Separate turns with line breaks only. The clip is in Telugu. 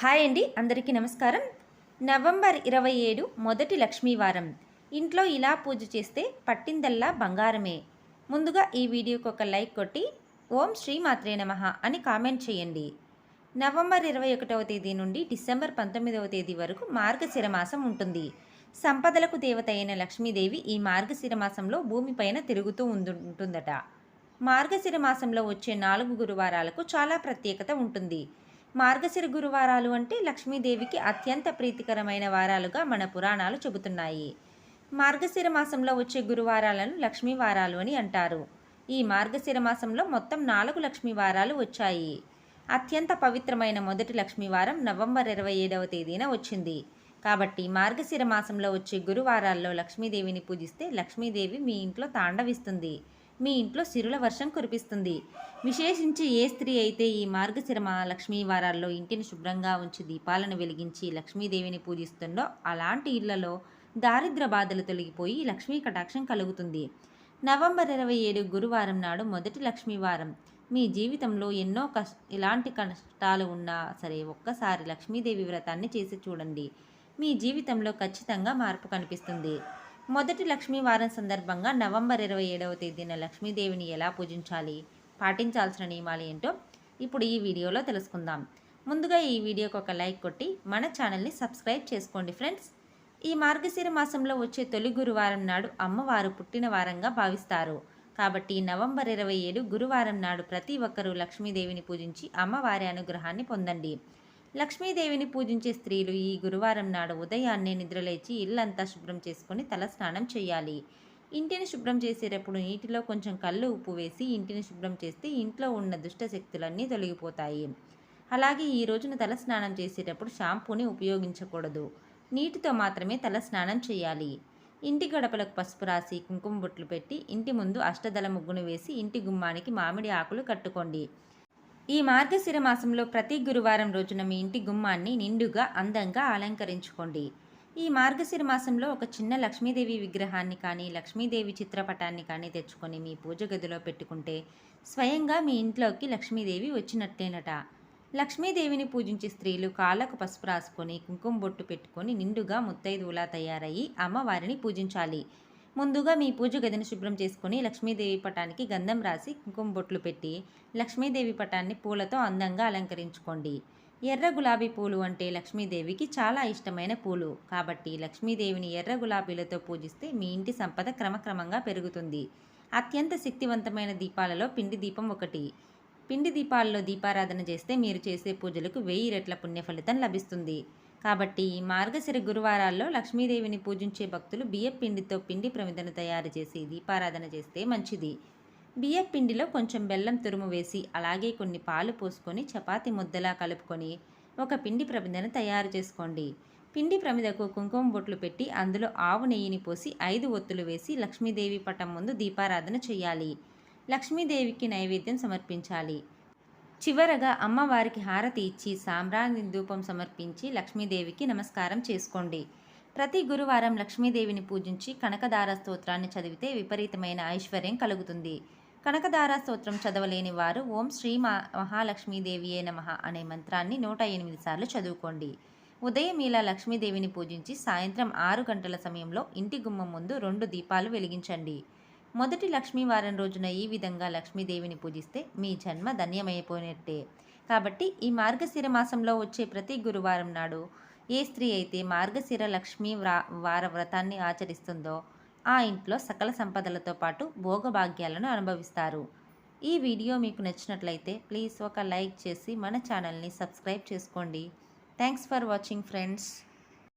హాయ్ అండి అందరికీ నమస్కారం. నవంబర్ ఇరవై ఏడు మొదటి లక్ష్మీవారం ఇంట్లో ఇలా పూజ చేస్తే పట్టిందల్లా బంగారమే. ముందుగా ఈ వీడియోకి ఒక లైక్ కొట్టి ఓం శ్రీమాత్రే నమ అని కామెంట్ చేయండి. నవంబర్ ఇరవై ఒకటవ తేదీ నుండి డిసెంబర్ పంతొమ్మిదవ తేదీ వరకు మార్గశిర మాసం ఉంటుంది. సంపదలకు దేవత అయిన లక్ష్మీదేవి ఈ మార్గశిర మాసంలో భూమిపైన తిరుగుతూ ఉంటుందట. మార్గశిర మాసంలో వచ్చే నాలుగు గురువారాలకు చాలా ప్రత్యేకత ఉంటుంది. మార్గశిర గురువారాలు అంటే లక్ష్మీదేవికి అత్యంత ప్రీతికరమైన వారాలుగా మన పురాణాలు చెబుతున్నాయి. మార్గశిర మాసంలో వచ్చే గురువారాలను లక్ష్మీ వారాలు అని అంటారు. ఈ మార్గశిర మాసంలో మొత్తం నాలుగు లక్ష్మీ వారాలు వచ్చాయి. అత్యంత పవిత్రమైన మొదటి లక్ష్మీ వారం నవంబర్ ఇరవై ఏడవ తేదీన వచ్చింది. కాబట్టి మార్గశిర మాసంలో వచ్చే గురువారాల్లో లక్ష్మీదేవిని పూజిస్తే లక్ష్మీదేవి మీ ఇంట్లో తాండవిస్తుంది. మీ ఇంట్లో సిరుల వర్షం కురిపిస్తుంది. విశేషించి ఏ స్త్రీ అయితే ఈ మార్గశిరమ లక్ష్మీ వారాల్లో ఇంటిని శుభ్రంగా ఉంచి దీపాలను వెలిగించి లక్ష్మీదేవిని పూజిస్తుందో అలాంటి ఇళ్ళలో దారిద్ర బాధలు తొలగిపోయి లక్ష్మీ కటాక్షం కలుగుతుంది. నవంబర్ ఇరవై ఏడు గురువారం నాడు మొదటి లక్ష్మీవారం మీ జీవితంలో ఎన్నో కష్ ఎలాంటి కష్టాలు ఉన్నా సరే ఒక్కసారి లక్ష్మీదేవి వ్రతాన్ని చేసి చూడండి. మీ జీవితంలో ఖచ్చితంగా మార్పు కనిపిస్తుంది. మొదటి లక్ష్మీ వారం సందర్భంగా నవంబర్ ఇరవై ఏడవ తేదీన లక్ష్మీదేవిని ఎలా పూజించాలి? పాటించాల్సిన నియమాలు ఏంటో ఇప్పుడు ఈ వీడియోలో తెలుసుకుందాం. ముందుగా ఈ వీడియోకి ఒక లైక్ కొట్టి మన ఛానల్ని సబ్స్క్రైబ్ చేసుకోండి ఫ్రెండ్స్. ఈ మార్గశిర మాసంలో వచ్చే తొలి గురువారం నాడు అమ్మవారు పుట్టిన వారంగా భావిస్తారు. కాబట్టి నవంబర్ ఇరవై ఏడు గురువారం నాడు ప్రతి ఒక్కరూ లక్ష్మీదేవిని పూజించి అమ్మవారి అనుగ్రహాన్ని పొందండి. లక్ష్మీదేవిని పూజించే స్త్రీలు ఈ గురువారం నాడు ఉదయాన్నే నిద్రలేచి ఇల్లంతా శుభ్రం చేసుకుని తల స్నానం చేయాలి. ఇంటిని శుభ్రం చేసేటప్పుడు నీటిలో కొంచెం కళ్ళు ఉప్పు వేసి ఇంటిని శుభ్రం చేస్తే ఇంట్లో ఉన్న దుష్ట శక్తులన్నీ తొలగిపోతాయి. అలాగే ఈ రోజున తల స్నానం చేసేటప్పుడు షాంపూని ఉపయోగించకూడదు. నీటితో మాత్రమే తల స్నానం చేయాలి. ఇంటి గడపలకు పసుపు రాసి కుంకుమ బొట్లు పెట్టి ఇంటి ముందు అష్టదళ ముగ్గును వేసి ఇంటి గుమ్మానికి మామిడి ఆకులు కట్టుకోండి. ఈ మార్గశిర మాసంలో ప్రతి గురువారం రోజున మీ ఇంటి గుమ్మాన్ని నిండుగా అందంగా అలంకరించుకోండి. ఈ మార్గశిర మాసంలో ఒక చిన్న లక్ష్మీదేవి విగ్రహాన్ని కానీ లక్ష్మీదేవి చిత్రపటాన్ని కానీ తెచ్చుకొని మీ పూజ గదిలో పెట్టుకుంటే స్వయంగా మీ ఇంట్లోకి లక్ష్మీదేవి వచ్చినట్టేనట. లక్ష్మీదేవిని పూజించే స్త్రీలు కాళ్ళకు పసుపు రాసుకొని కుంకుమ బొట్టు పెట్టుకొని నిండుగా ముత్తైదువులా తయారయ్యి అమ్మవారిని పూజించాలి. ముందుగా మీ పూజ గదిని శుభ్రం చేసుకుని లక్ష్మీదేవి పటానికి గంధం రాసి కుంకుమ బొట్లు పెట్టి లక్ష్మీదేవి పటాన్ని పూలతో అందంగా అలంకరించుకోండి. ఎర్ర గులాబీ పూలు అంటే లక్ష్మీదేవికి చాలా ఇష్టమైన పూలు. కాబట్టి లక్ష్మీదేవిని ఎర్ర గులాబీలతో పూజిస్తే మీ ఇంటి సంపద క్రమక్రమంగా పెరుగుతుంది. అత్యంత శక్తివంతమైన దీపాలలో పిండి దీపం ఒకటి. పిండి దీపాలలో దీపారాధన చేస్తే మీరు చేసే పూజలకు వెయ్యి రెట్ల పుణ్య ఫలితం లభిస్తుంది. కాబట్టి ఈ మార్గశిర గురువారాల్లో లక్ష్మీదేవిని పూజించే భక్తులు బియ్యం పిండితో పిండి ప్రమిదను తయారు చేసి దీపారాధన చేస్తే మంచిది. బియ్యం పిండిలో కొంచెం బెల్లం తురుము వేసి అలాగే కొన్ని పాలు పోసుకొని చపాతి ముద్దలా కలుపుకొని ఒక పిండి ప్రమిదను తయారు చేసుకోండి. పిండి ప్రమిదకు కుంకుమ బొట్లు పెట్టి అందులో ఆవు నెయ్యిని పోసి ఐదు ఒత్తులు వేసి లక్ష్మీదేవి పటం ముందు దీపారాధన చేయాలి. లక్ష్మీదేవికి నైవేద్యం సమర్పించాలి. చివరగా అమ్మవారికి హారతి ఇచ్చి సాంబ్రాణి ధూపం సమర్పించి లక్ష్మీదేవికి నమస్కారం చేసుకోండి. ప్రతి గురువారం లక్ష్మీదేవిని పూజించి కనకదార స్తోత్రాన్ని చదివితే విపరీతమైన ఐశ్వర్యం కలుగుతుంది. కనకదార స్తోత్రం చదవలేని వారు ఓం శ్రీ మా మహాలక్ష్మీదేవియే నమ అనే మంత్రాన్ని నూట ఎనిమిది సార్లు చదువుకోండి. ఉదయం ఇలా లక్ష్మీదేవిని పూజించి సాయంత్రం ఆరు గంటల సమయంలో ఇంటి గుమ్మం ముందు రెండు దీపాలు వెలిగించండి. మొదటి లక్ష్మీవారం రోజున ఈ విధంగా లక్ష్మీదేవిని పూజిస్తే మీ జన్మ ధన్యమైపోయినట్టే. కాబట్టి ఈ మార్గశిర మాసంలో వచ్చే ప్రతి గురువారం నాడు ఏ స్త్రీ అయితే మార్గశిర లక్ష్మీ వ్రా వార వ్రతాన్ని ఆచరిస్తుందో ఆ ఇంట్లో సకల సంపదలతో పాటు భోగభాగ్యాలను అనుభవిస్తారు. ఈ వీడియో మీకు నచ్చినట్లయితే ప్లీజ్ ఒక లైక్ చేసి మన ఛానల్ని సబ్స్క్రైబ్ చేసుకోండి. Thanks for watching friends.